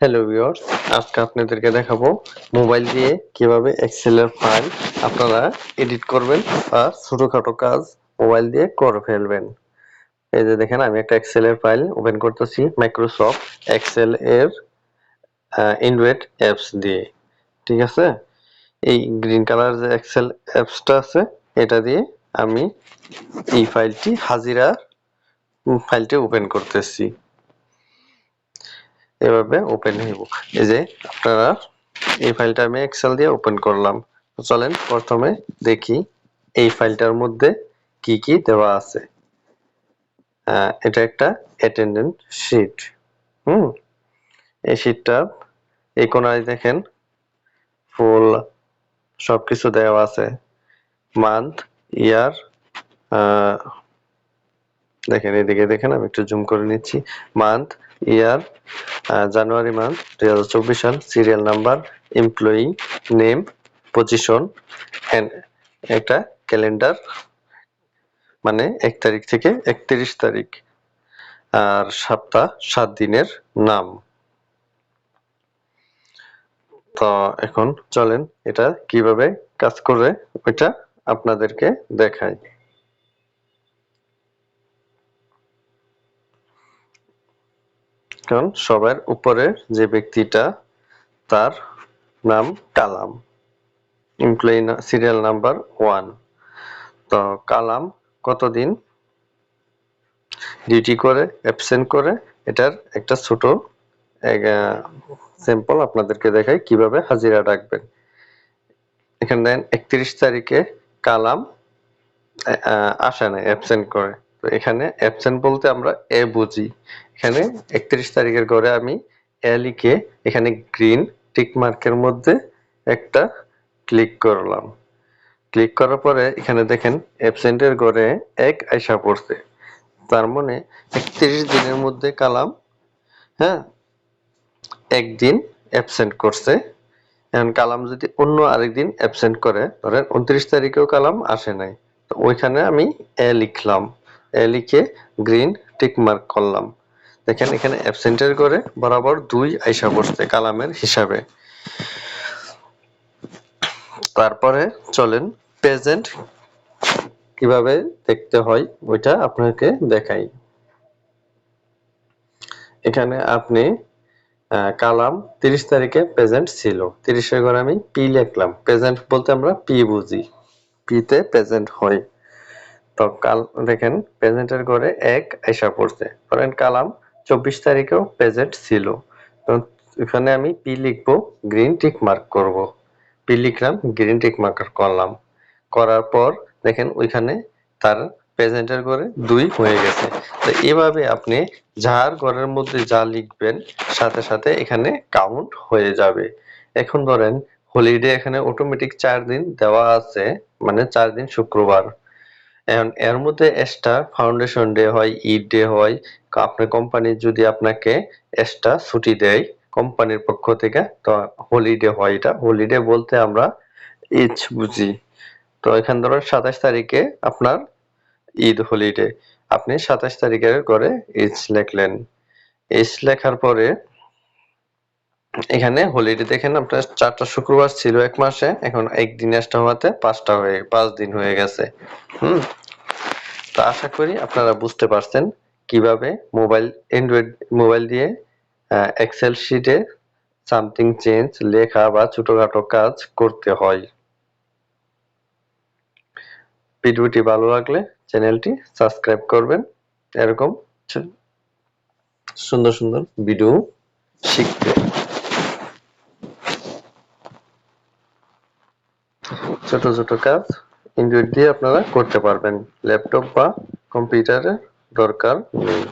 Hello viewers আজকে আপনাদেরকে দেখাবো মোবাইল দিয়ে কীভাবে এক্সেলের ফাইল আপনারা এডিট করবেন আর ছোটখাটো কাজ মোবাইল দিয়ে করে ফেলবেন। এই যে দেখেন, আমি একটা এক্সেলের ফাইল ওপেন করতেছি মাইক্রোসফট এক্সেল এর ইনভেট অ্যাপস দিয়ে। ঠিক আছে? এই গ্রিন কালার যে এক্সেল অ্যাপসটা আছে, এটা দিয়ে আমি এই ফাইলটি হাজিরা ফাইলটি ওপেন করতেছি। এভাবে ওপেন হইব। এই যে আপনারা এই ফাইলটা আমি এক্সেল দিয়ে ওপেন করলাম। চলেন প্রথমে দেখি এই ফাইলটার মধ্যে কি কি দেওয়া আছে। এটা একটা অ্যাটেন্ডেন্ট শিট হুম, এই শিটটা এই কোনায় দেখেন ফুল সবকিছু দেওয়া আছে। মান্থ ইয়ার দেখেন এদিকে দেখেন, আমি একটু জুম করে নিচ্ছি। মান্থ ইয়ার জানুয়ারি মান্থ, দুই হাজার চব্বিশ সাল, serial number, employee name, position একটা ক্যালেন্ডার মানে এক তারিখ থেকে একত্রিশ তারিখ, আর সপ্তাহ সাত দিনের নাম। তো এখন চলেন এটা কীভাবে কাজ করে, ওইটা আপনাদেরকে দেখাই। কারণ সবার উপরে যে ব্যক্তিটা তার নাম Kalam employee serial number one তো কালাম কতদিন ডিউটি করে অ্যাবসেন্ট করে? এটার একটা ছোট স্যাম্পল আপনাদেরকে দেখাই কীভাবে হাজিরা ডাকবেন এখানে দেন একত্রিশ তারিখে কালাম আসে না অ্যাবসেন্ট করে। এখানে অ্যাবসেন্ট বলতে আমরা এ বুঝি। এখানে একত্রিশ তারিখের ঘরে আমি এ লিখে এখানে গ্রিন টিক মার্কের মধ্যে একটা ক্লিক করলাম। ক্লিক করার পরে এখানে দেখেন অ্যাবসেন্টের ঘরে এক আইসা পড়ছে। তার মানে একত্রিশ দিনের মধ্যে কালাম হ্যাঁ? একদিন অ্যাবসেন্ট করছে। এখন কালাম যদি অন্য আরেকদিন অ্যাবসেন্ট করে, ধরেন উনত্রিশ তারিখেও কালাম আসে নাই। তো ওইখানে আমি এ লিখলাম। লিখে গ্রিন টিক মার্ক করলাম। দেখেন এখানে অ্যাবসেন্টের করে বরাবর দুই আইসা বসছে কালামের হিসাবে। তারপরে চলেন প্রেজেন্ট কীভাবে দেখতে হয় ওইটা আপনাকে দেখাই। এখানে আপনি কালাম তিরিশ তারিখে প্রেজেন্ট ছিল। তিরিশের ঘরে আমি পি লিখলাম। প্রেজেন্ট বলতে আমরা পি বুঝি। পিতে প্রেজেন্ট হয়। তো কাল দেখেন প্রেজেন্টের ঘরে এক আইসা পড়ছে। ধরেন কালাম চব্বিশ তারিখেও প্রেজেন্ট ছিল। তো এখানে আমি পি লিখব গ্রিন টিক মার্ক করব। পি লিখলাম গ্রিন টিক মার্ক করলাম। করার পর দেখেন ওইখানে তার প্রেজেন্টের ঘরে দুই হয়ে গেছে। তো এভাবে আপনি যার ঘরের মধ্যে যা লিখবেন, সাথে সাথে এখানে কাউন্ট হয়ে যাবে। এখন ধরেন হলিডে এখানে অটোমেটিক চার দিন দেওয়া আছে মানে চার দিন শুক্রবার। এখন এর মধ্যে এক্সট্রা ফাউন্ডেশন ডে হয়, ঈদ ডে হয়। আপনার কোম্পানি যদি আপনাকে এক্সট্রা ছুটি দেয় কোম্পানির পক্ষ থেকে, তো হলিডে হয় এটা। হলিডে বলতে আমরা ঈদ বুঝি। তো এখান ধরুন সাতাশ তারিখে আপনার ঈদ হলিডে আপনি সাতাশ তারিখের করে ঈদ লেখলেন। ঈদ লেখার পরে এখানে হলিডে দেখেন আপনার চারটা শুক্রবার ছিল এক মাসে, এখন একদিন এক্সট্রা হওয়াতে পাঁচটা হয়ে, পাঁচ দিন হয়ে গেছে। হুম? তো আশা করি আপনারা বুঝতে পারছেন কীভাবে মোবাইল অ্যান্ড্রয়েড মোবাইল দিয়ে এক্সেল শিটে সামথিং চেঞ্জ লেখা বা ছোটখাটো কাজ করতে হয়। ভিডিওটি ভালো লাগলে চ্যানেলটি সাবস্ক্রাইব করবেন। এরকম সুন্দর সুন্দর ভিডিও শিখতে। ছোট ছোট কাজ ইন্ডুইট দিয়ে আপনারা করতে পারবেন। ল্যাপটপ বা কম্পিউটারের দরকার নেই।